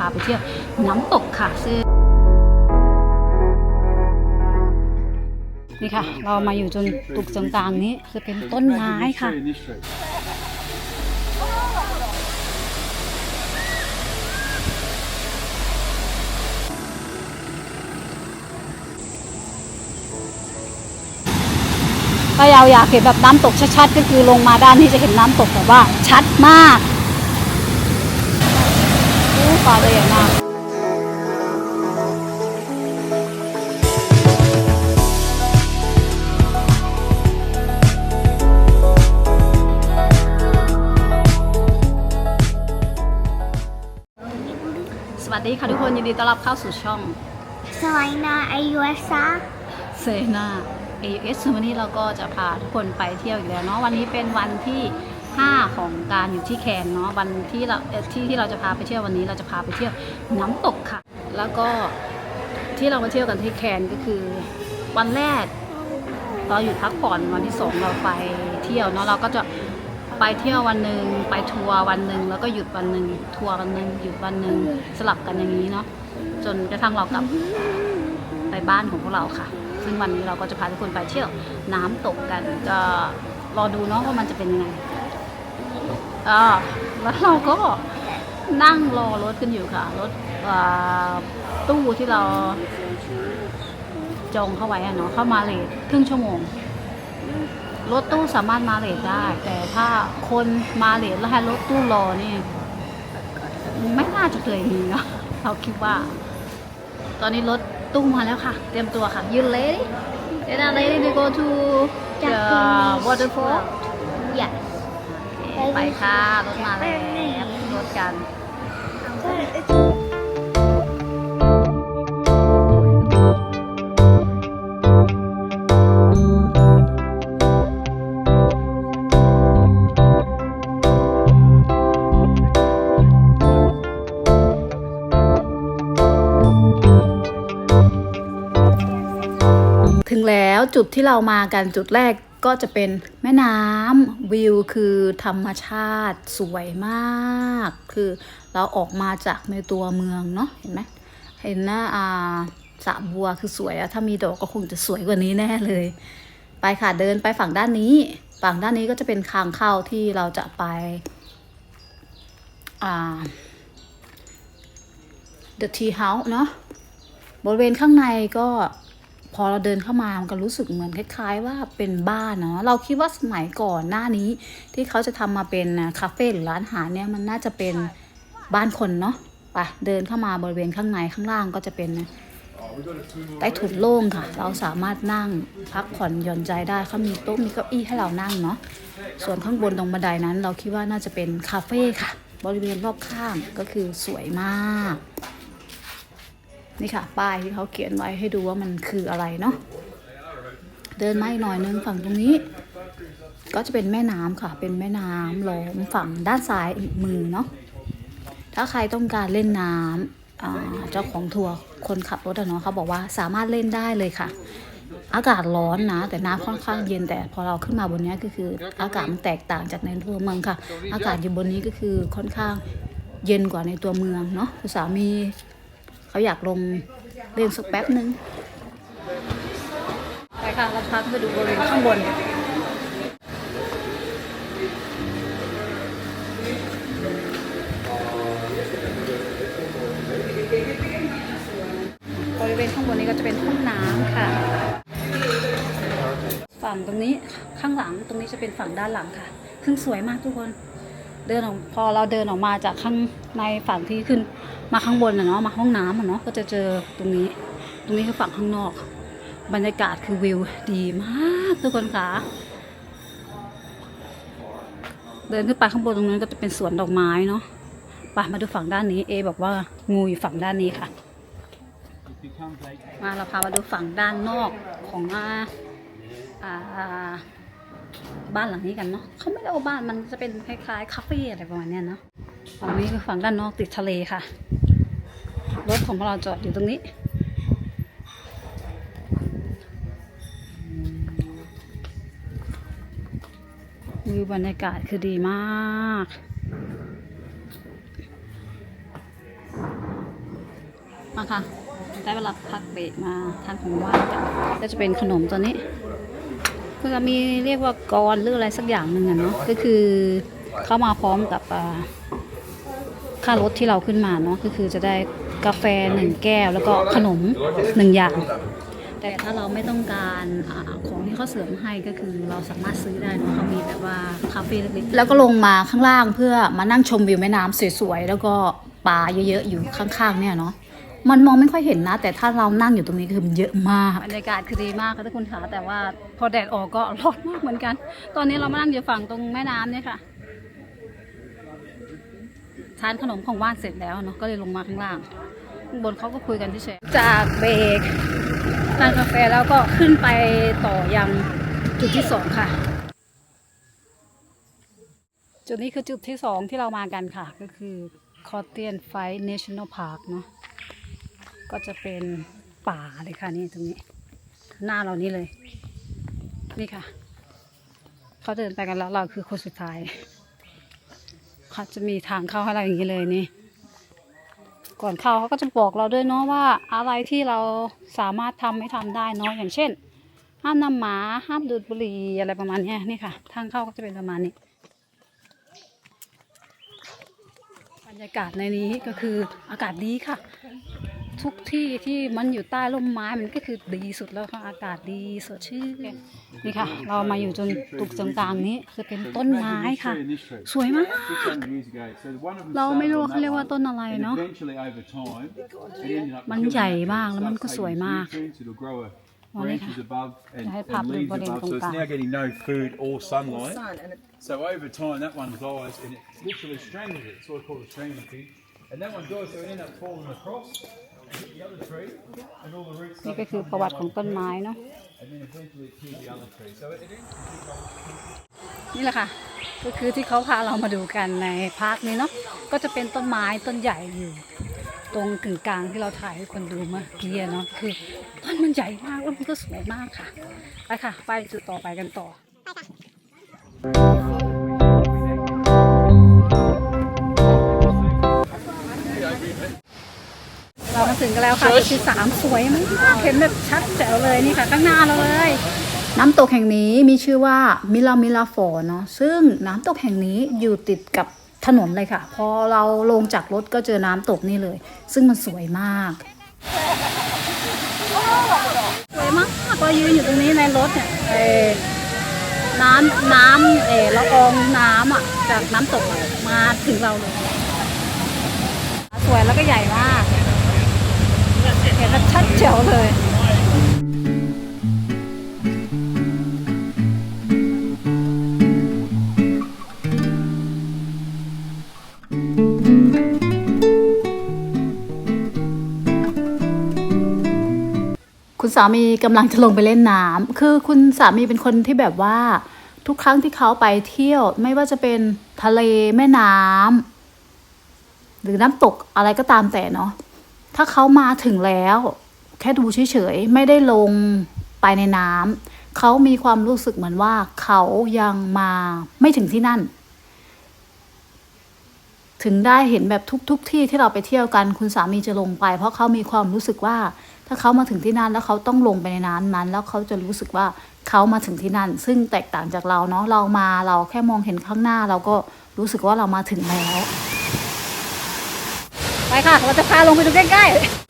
พาไปเที่ยวน้ำตกค่ะซึ่งนี่ค่ะ เรามาอยู่จนตุกตรงกลางนี้จะเป็นต้นไม้ค่ะถ้าเราอยากเห็นแบบน้ำตกชัดๆ ก็คือลงมาด้านนี้จะเห็นน้ำตกแบบว่าชัดมาก อู้ปลาตัวใหญ่มากสวัสดีค่ะทุกคนยินดีต้อนรับเข้าสู่ช่อง Selena AUSA เซนา AS วันนี้เราก็จะพาทุกคนไปเที่ยวอีกแล้วเนาะวันนี้เป็นวันที่ 5ของการอยู่ที่แคนเนาะวันที่เราที่ที่เราจะพาไปเที่ยววันนี้เราจะพาไปเที่ยวน้ำตกค่ะ แล้วก็ที่เรามาเที่ยวกันที่แคนก็คือ วันแรกเราอยู่พักผ่อนวันที่สองเราไปเที่ยวเนาะเราก็จะไปเที่ยววันหนึ่งไปทัวร์วันหนึ่งแล้วก็หยุดวันหนึ่งทัวร์วันหนึ่งหยุดวันหนึ่งสลับกันอย่างนี้เนาะจนกระทั่งเรากลับไปบ้านของพวกเราค่ะ ซึ่งวันนี้เราก็จะพาทุกคนไปเที่ยวน้ำตกกันก็รอดูเนาะว่ามันจะเป็นยังไง อ่าแล้วเราก็นั่งรอรถกันอยู่ค่ะ รถอ่าตู้ที่เราจองเข้าไว้อะเนาะเข้ามาเลทครึ่งชั่วโมง รถตู้สามารถมาเลทได้ แต่ถ้าคนมาเลทแล้วให้รถตู้รอนี่ไม่น่าจะเคยมีเนาะเราคิดว่า ตอนนี้รถตู้มาแล้วค่ะ เตรียมตัวค่ะ you ready you are ready to go to the waterfall Yes ไปค่ะรถมาแล้วรถกันถึงแล้วจุดที่เรามากันจุดแรก ก็จะเป็นแม่น้ำวิวคือธรรมชาติสวยมาก คือเราออกมาจากในตัวเมืองเนาะเห็นไหมเห็นนะอ่าสระบัวคือสวยอะถ้ามีดอกก็คงจะสวยกว่านี้แน่เลย ไปค่ะเดินไปฝั่งด้านนี้ ฝั่งด้านนี้ก็จะเป็นทางเข้าที่เราจะไปอ่า The Tea House เนาะบริเวณข้างในก็ พอเราเดินเข้ามามันก็รู้สึกเหมือนคล้าย ๆ ว่าเป็นบ้านเนาะเราคิดว่าสมัยก่อนหน้านี้ ที่เขาจะทำมาเป็นคาเฟ่หรือร้านอาหารเนี่ยมันน่าจะเป็นบ้านคนเนาะไปเดินเข้ามาบริเวณข้างในข้างล่างก็จะเป็นใต้ถุนโล่งค่ะ เราสามารถนั่งพักผ่อนหย่อนใจได้เขามีโต๊ะมีเก้าอี้ให้เรานั่งเนาะส่วนข้างบนตรงบันไดนั้น เราคิดว่าน่าจะเป็นคาเฟ่ค่ะ บริเวณรอบข้างก็คือสวยมาก นี่ค่ะ ป้ายที่เขาเขียนไว้ให้ดูว่ามันคืออะไรเนาะเดินมาอีกหน่อยนึงฝั่งตรงนี้ ก็จะเป็นแม่น้ำค่ะ เป็นแม่น้ำล้อมฝั่งด้านซ้ายอีกมือเนาะถ้าใครต้องการเล่นน้ำอ่าเจ้าของทัวร์คนขับรถอะเนาะเขาบอกว่าสามารถเล่นได้เลยค่ะ อากาศร้อนนะ แต่น้ำค่อนข้างเย็นแต่พอเราขึ้นมาบนนี้ก็คือ อากาศมันแตกต่างจากในตัวเมืองค่ะ อากาศอยู่บนนี้ก็คือค่อนข้างเย็นกว่าในตัวเมืองเนาะสามี เขาอยากลงเล่นสักแป๊บนึงไปค่ะเราพาขึ้นไปดูบริเวณข้างบนบริเวณข้างบนนี้ก็จะเป็นห้องน้ำค่ะ ฝั่งตรงนี้ข้างหลังตรงนี้จะเป็นฝั่งด้านหลังค่ะซึ่งสวยมากทุกคน เดินออกพอเราเดินออกมาจากข้างในฝั่งที่ขึ้นมาข้างบนนะเนาะมาห้องน้ำอะเนาะก็จะเจอตรงนี้ ตรงนี้คือฝั่งข้างนอก บรรยากาศคือวิวดีมากทุกคนค่ะเดินขึ้นไปข้างบนตรงนั้นก็จะเป็นสวนดอกไม้เนาะไปมาดูฝั่งด้านนี้เอบอกว่างูอยู่ฝั่งด้านนี้ค่ะ มาเราพามาดูฝั่งด้านนอกของอ่าอ่า บ้านหลังนี้กันเนาะเขาไม่ได้เอาบ้านมันจะเป็นคล้ายๆคาเฟ่อะไรประมาณเนี้ยเนาะฝั่งนี้คือฝั่งด้านนอกติดทะเลค่ะ รถของพวกเราจอดอยู่ตรงนี้วิวบรรยากาศคือดีมากมาค่ะ ได้เวลาพักเบรกมาทานของว่างกันก็จะเป็นขนมตัวนี้ ก็จะมีเรียกว่ากรหรืออะไรสักอย่างหนึ่งอะเนาะก็คือเข้ามาพร้อมกับอ่าค่ารถที่เราขึ้นมาเนาะก็คือจะได้กาแฟหนึ่งแก้วแล้วก็ขนมหนึ่งอย่าง แต่ถ้าเราไม่ต้องการอาของที่เขาเสริมให้ก็คือเราสามารถซื้อได้เนอะเขามีแบบว่าคาเฟ่เล็กๆแล้วก็ลงมาข้างล่างเพื่อมานั่งชมวิวแม่น้ำสวยๆแล้วก็ปลาเยอะๆอยู่ข้างๆเนี่ยเนาะ มันมองไม่ค่อยเห็นนะ แต่ถ้าเรานั่งอยู่ตรงนี้คือมันเยอะมากบรรยากาศคือดีมากค่ะทุกคนค่ะแต่ว่าพอแดดออกก็ร้อนมากเหมือนกัน ตอนนี้เรามานั่งอยู่ฝั่งตรงแม่น้ำเนี่ยค่ะทานขนมของว่านเสร็จแล้วเนาะก็เลยลงมาข้างล่างข้างบนเขาก็คุยกันเฉยๆจากเบรกทานกาแฟแล้วก็ขึ้นไปต่อยังจุดที่สองค่ะ จุดนี้คือจุดที่สองที่เรามากันค่ะ ก็คือ c o t t i a n f i National Park เนาะ ก็จะเป็นป่าเลยค่ะนี่ตรงนี้ หน้าเรานี่เลย นี่ค่ะ เขาเดินไปกันแล้วเราคือคนสุดท้ายเขาจะมีทางเข้าให้เราอย่างนี้เลยนี่ ก่อนเข้าเขาก็จะบอกเราด้วยเนาะว่าอะไรที่เราสามารถทำไม่ทำได้เนาะอย่างเช่น ห้ามนำหมาห้ามดูดบุหรี่อะไรประมาณนี้นี่ค่ะ ทางเข้าก็จะเป็นประมาณนี้บรรยากาศในนี้ก็คืออากาศดีค่ะ ทุกที่ที่มันอยู่ใต้ร่มไม้มันก็คือดีสุดแล้วค่ะอากาศดีสดชื่นนี่ค่ะ เรามาอยู่จนตุกตรงกลางนี้จะเป็นต้นไม้ค่ะ สวยมาก เราไม่รู้เขาเรียกว่าต้นอะไรเนาะมันใหญ่มากแล้วมันก็สวยมากมองเลยค่ะ branches above and, Để and phập được leaves vào đèn above, công so it's tàu. now getting no food or sunlight. So over time, that one dies, and it literally strangles it. It's what we call a strangling pig. And that one dies, so it ends up falling across, นี่ก็คือประวัติของต้นไม้เนาะนี่แหละค่ะ ก็คือที่เขาพาเรามาดูกันในพาร์คนี้เนาะก็จะเป็นต้นไม้ต้นใหญ่อยู่ ตรงกึ่งกลางที่เราถ่ายให้คนดูเมื่อกี้อะเนาะคือต้นมันใหญ่มากแล้วมันก็สวยมากค่ะไปค่ะ ไปจุดต่อไปกันต่อ เรามาถึงกันแล้วค่ะจุดที่สามสวยมากเห็นแบบชัดแจ๋วเลยนี่ค่ะ ข้างหน้าเราเลย น้ำตกแห่งนี้มีชื่อว่ามิลามิลาฟอเนาะซึ่งน้ำตกแห่งนี้อยู่ติดกับถนนเลยค่ะ พอเราลงจากรถก็เจอน้ำตกนี่เลย ซึ่งมันสวยมาก สวยมากเรายืนอยู่ตรงนี้ในรถเนี่ยเอ่อน้ำน้ำเออละอองน้ำอะจากน้ำตกอะมาถึงเราเลย สวยแล้วก็ใหญ่มากเห็นแล้วชัด เจ๋วเลยคุณสามีกำลังจะลงไปเล่นน้ำคือคุณสามีเป็นคนที่แบบว่า ทุกครั้งที่เขาไปเที่ยว ไม่ว่าจะเป็นทะเลแม่น้ำหรือน้ำตกอะไรก็ตามแต่เนาะถ้าเขามาถึงแล้ว แค่ดูเฉยๆ ไม่ได้ลงไปในน้ำเขามีความรู้สึกเหมือนว่าเขายังมาไม่ถึงที่นั่น ถึงได้เห็นแบบทุกๆทที่ที่เราไปเที่ยวกันคุณสามีจะลงไป เพราะเขามีความรู้สึกว่า ถ้าเขามาถึงที่นั่นแล้วเขาต้องลงไปในน้ำนั้น แล้วเขาจะรู้สึกว่าเขามาถึงที่นั่น ซึ่งแตกต่างจากเราเนาะเรามาเราแค่มองเห็นข้างหน้า เราก็รู้สึกว่าเรามาถึงแล้วไปค่ะเราจะพาลงไปดูใกล้ๆ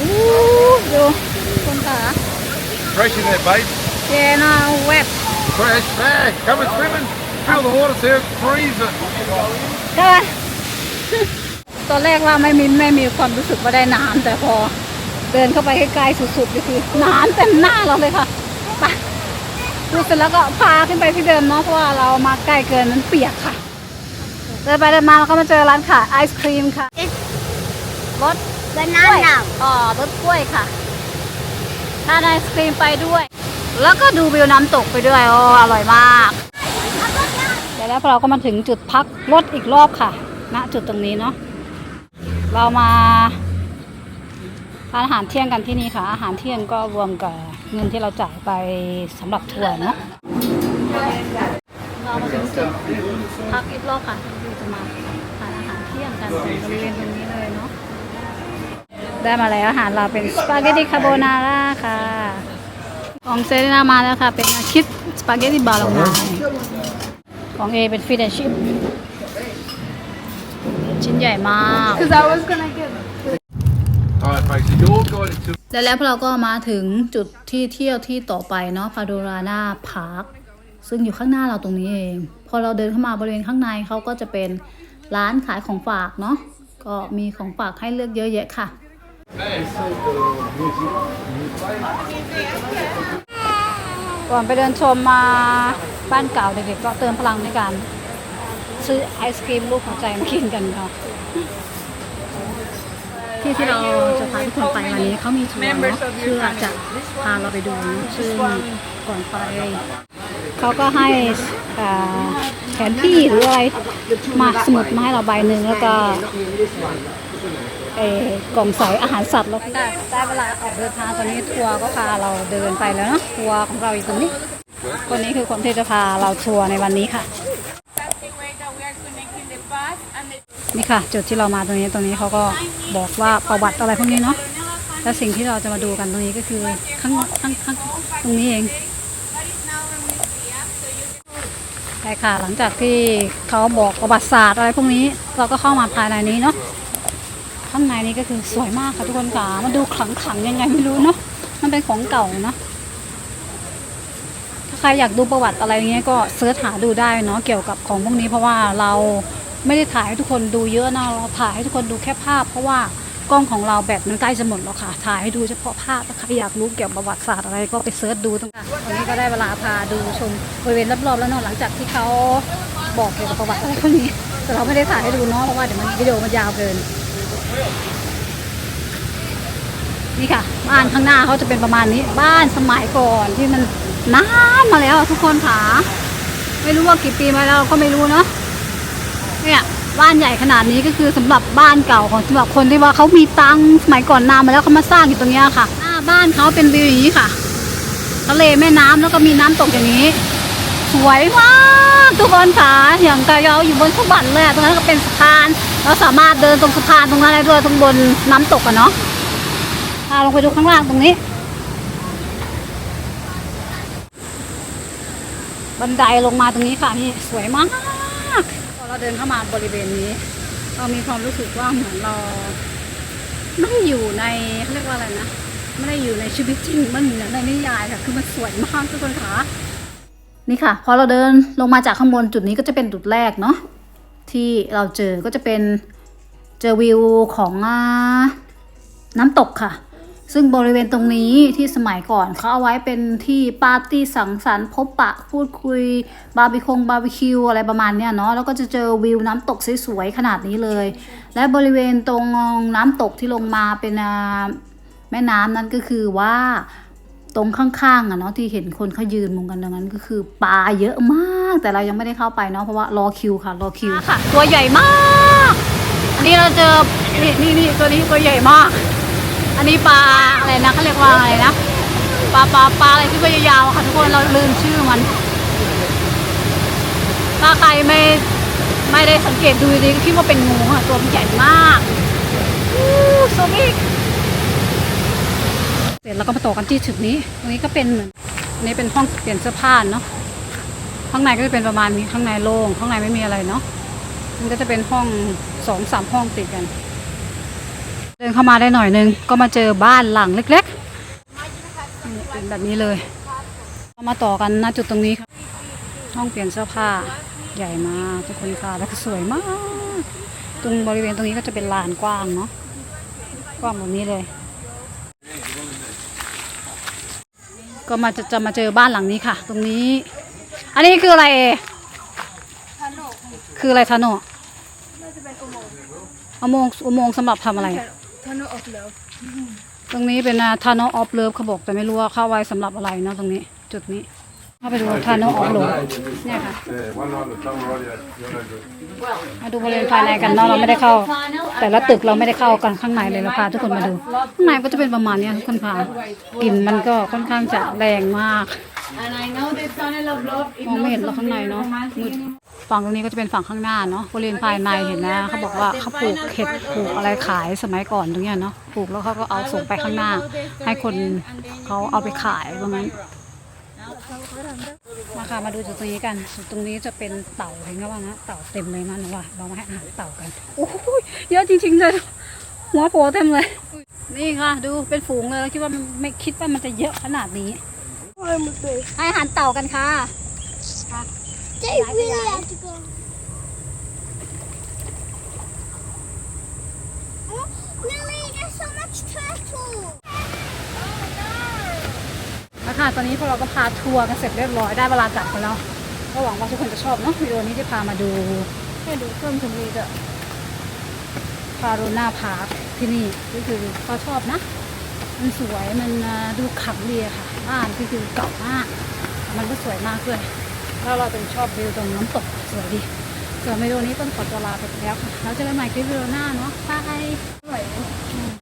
อู้ดูคนขา Fresh in there, babe. เจน่าเว็บ Fresh, man. Come and swimming. Feel the water, see it's freezing. ใช่ไหมตอนแรกว่าไม่มีไม่มีความรู้สึกว่าได้น้ำแต่พอเดินเข้าไปใกล้ๆสุดๆก็คือน้ำเต็มหน้าเราเลยค่ะไปดูเสร็จแล้วก็พาขึ้นไปที่เดิมเนาะเพราะว่าเรามาใกล้เกินนั้นเปียกค่ะเดินไปเดินมาเราก็มาเจอร้านขายไอศครีมค่ะรถ Banana. อ๋อรถกล้วยค่ะ ทานไอศครีมไปด้วย แล้วก็ดูวิวน้ำตกไปด้วยโอ้อร่อยมาก เดี๋ยวแล้วพอเราก็มาถึงจุดพักรถอีกรอบค่ะณจุดตรงนี้เนาะเรามาทานอาหารเที่ยงกันที่นี่ค่ะ อาหารเที่ยงก็รวมกับเงินที่เราจ่ายไปสำหรับทัวร์เนาะเรามาถึงจุดพักอีกรอบค่ะที่จะมาทานอาหารเที่ยงกันกันตรงบริเวณตรง ได้มาแล้วอาหารเราเป็นสปาเกตตีคาโบนาร่าค่ะของเซเรนามาแล้วค่ะ เป็นคิดสปาเกตตีบาโลนาของเอเป็นฟิชแอนชิพชิ้นใหญ่มาก Alright, folks, so you're guided to และแล้วพวกเราก็มาถึงจุดที่เที่ยวที่ต่อไปเนาะพาโดรานาพาร์คซึ่งอยู่ข้างหน้าเราตรงนี้เอง พอเราเดินเข้ามาบริเวณข้างในเขาก็จะเป็นร้านขายของฝากเนาะก็มีของฝากให้เลือกเยอะแยะค่ะ ก่อนไปเดินชมมาบ้านเก่าเด็กๆก็เติมพลังในการซื้อไอศครีมลูกหัวใจมากินกันค่ะที่ที่เราจะพาทุกคนไปวันนี้เขามีทัวร์เนาะเพื่อจะพาเราไปดูซึ่งก่อนไปเขาก็ให้แผนที่หรืออะไรมาสมุดมาให้เราใบหนึ่งแล้วก็ เอ่อกล่องใส่อาหารสัตว์แล้วได้ได้เวลาออกเดินทางตอนนี้ทัวร์ก็พาเราเดินไปแล้วเนาะทัวร์ของเราอยู่ตรงนี้ คนนี้คือคนที่จะพาเราทัวร์ในวันนี้ค่ะ นี่ค่ะ จุดที่เรามาตรงนี้ตรงนี้เขาก็บอกว่าประวัติอะไรพวกนี้เนาะและสิ่งที่เราจะมาดูกันตรงนี้ก็คือข้างข้างข้างตรงนี้เองใช่ค่ะหลังจากที่เขาบอกประวัติศาสตร์อะไรพวกนี้ เราก็เข้ามาภายในนี้เนาะ ข้างในนี้ก็คือสวยมากค่ะทุกคนค่ะมันดูขลังขังๆยังไงไม่รู้เนาะมันเป็นของเก่าเนาะถ้าใครอยากดูประวัติอะไรเงี้ยก็เสิร์ชหาดูได้เนาะเกี่ยวกับของพวกนี้ เพราะว่าเราไม่ได้ถ่ายให้ทุกคนดูเยอะนะเราถ่ายให้ทุกคนดูแค่ภาพ เพราะว่ากล้องของเราแบตมันใกล้จะหมดแล้วค่ะ ถ่ายให้ดูเฉพาะภาพถ้าใครอยากรู้เกี่ยวกับประวัติศาสตร์อะไรก็ไปเสิร์ชดูตรงนั้นวันนี้ก็ได้เวลาพาดูชมบริเวณรอบๆแล้วเนาะหลังจากที่เขาบอกเกี่ยวกับประวัติอะไรพวกนี้ แต่เราไม่ได้ถ่ายให้ดูเนาะเพราะว่าเดี๋ยวมันวิดีโอมันยาวเกิน นี่ค่ะ บ้านข้างหน้าเขาจะเป็นประมาณนี้ บ้านสมัยก่อนที่มันนานมาแล้วทุกคนค่ะไม่รู้ว่ากี่ปีมาแล้วก็ไม่รู้เนาะเนี่ยบ้านใหญ่ขนาดนี้ก็คือสำหรับบ้านเก่าของสำหรับคนที่ว่าเขามีตังค์สมัยก่อนนานมาแล้วเขามาสร้างอยู่ตรงนี้ค่ะ หน้าบ้านเขาเป็นวิวอย่างนี้ค่ะทะเลแม่น้ำแล้วก็มีน้ำตกอย่างนี้ สวยมากทุกคนค่ะอย่างกับเราอยู่บนสวรรค์เลยตรงนั้นก็เป็นสะพานเราสามารถเดินตรงสะพานตรงนั้นได้ด้วยตรงบนน้ำตกอะเนาะาลงไปดูข้างล่างตรงนี้ บันไดลงมาตรงนี้ค่ะนี่สวยมาก พอเราเดินเข้ามาบริเวณนี้ เรามีความรู้สึกว่าเหมือนเราไม่ได้อยู่ในเขาเรียกว่าอะไรนะไม่ได้อยู่ในชีวิตจริงมันเหมือนในนิยายค่ะคือมันสวยมากทุกคนค่ะนี่ค่ะ พอเราเดินลงมาจากข้างบนจุดนี้ก็จะเป็นจุดแรกเนาะที่เราเจอก็จะเป็นเจอวิวของน้ำตกค่ะ ซึ่งบริเวณตรงนี้ที่สมัยก่อนเขาเอาไว้เป็นที่ปาร์ตี้สังสรรค์พบปะพูดคุยบาร์บีคงบาร์บีคิวอะไรประมาณเนี้ยเนาะแล้วก็จะเจอวิวน้ำตกสวยๆขนาดนี้เลย และบริเวณตรงน้ำตกที่ลงมาเป็นแม่น้ำนั้นก็คือว่าตรงข้างๆอะเนาะที่เห็นคนเขายืนมุงกันตรงนั้นก็คือปลาเยอะมากแต่เรายังไม่ได้เข้าไปเนาะเพราะว่ารอคิวค่ะรอคิวค่ะ ตัวใหญ่มากอันนี้เราเจอนี่นี่ตัวนี้ตัวใหญ่มาก อันนี้ปลาอะไรนะเขาเรียกว่าอะไรนะปลาปลาปลาอะไรที่ตัวยาวๆค่ะทุกคนเราลืมชื่อมันถ้าใครไม่ไม่ได้สังเกตดูดีๆคิดว่าเป็นงูค่ะตัวมันใหญ่มากอู้โซบิกเสร็จแล้วก็มาต่อกันที่จุดนี้ ตรงนี้ก็เป็นเหมือนนี้เป็นห้องเปลี่ยนเสื้อผ้าเนาะข้างในก็จะเป็นประมาณนี้ข้างในโล่งข้างในไม่มีอะไรเนาะมันก็จะเป็นห้องสองสามห้องติดกัน ดินเข้ามาได้หน่อยนึงก็มาเจอบ้านหลังเล็กๆนี่เป็นแบบนี้เลยเรามาต่อกันณจุดตรงนี้ครับห้องเปลี่ยนเสื้อผ้าใหญ่มากทุกคนค่ะแล้วก็สวยมาก ตรงบริเวณตรงนี้ก็จะเป็นลานกว้างเนาะกว้างแบบนี้เลย ก็มาจะจะมาเจอบ้านหลังนี้ค่ะ ตรงนี้ อันนี้คืออะไรเอคืออะไรทาโนอุโมงค์อุโมงค์สำหรับทำอะไร Tunnel of Love ตรงนี้เป็นทานออฟเลิฟเขาบอกแต่ไม่รู้ว่าเข้าไว้สำหรับอะไรนะตรงนี้ จุดนี้เข้าไปดูทานออฟเลิฟเนี่ยค่ะมาดูบริเวณภายในกันเนาะเราไม่ได้เข้า แต่ละตึกเราไม่ได้เข้ากันข้างในเลยเราพาทุกคนมาดูข้างในก็จะเป็นประมาณเนี้ยทุกคนค่ะกลิ่นมันก็ค่อนข้างจะแรงมาก and I know the Tunnel of Love มองไม่เห็นเราข้างในเนาะมืด ฝั่งตรงนี้ก็จะเป็นฝั่งข้างหน้าเนาะบริเวณภายในเห็นนะเขาบอกว่าเขาปลูกเห็ดปลูกอะไรขายสมัยก่อนตรงเนี้ยเนาะปลูกแล้วเขาก็เอาส่งไปข้างหน้า ให้คนเขาเอาไปขายประมาณมาค่ะมาดูจุดตรงนี้กันจุดตรงนี้จะเป็นเต่าเห็นก็ว่านะเต่าเต็มเลยมันว่าเรามาให้อาหารเต่ากันโอ้โหเยอะจริงๆเลยหัวโผล่เต็มเลย นี่ค่ะ ดูเป็นฝูงเลยเราคิดว่ามันไม่คิดว่ามันจะเยอะขนาดนี้ให้อาหารเต่ากันค่ะ They really have to go. Oh, Lily, there's so much turtle. นะคะตอนนี้พวกเราก็พาทัวร์กันเสร็จเรียบร้อยได้เวลากลับกันแล้วก็หวังว่าทุกคนจะชอบเนาะวิดีโอนี้ที่พามาดูให้ดูเพิ่มชมรีจะฟาโรนาพาร์คที่นี่ก็คือเขาชอบนะ มันสวยมันดูขลังดีอะค่ะ บ้านก็คือเก่ามาก มันก็สวยมากด้วย ถ้าเราจะชอบวิวตรงน้ำตกสวยดีส่วนวิดีโอนี้ต้องขอตัวลาไปแล้วค่ะแล้วเจอกันใหม่คลิปวิดีโอหน้าเนาะบาย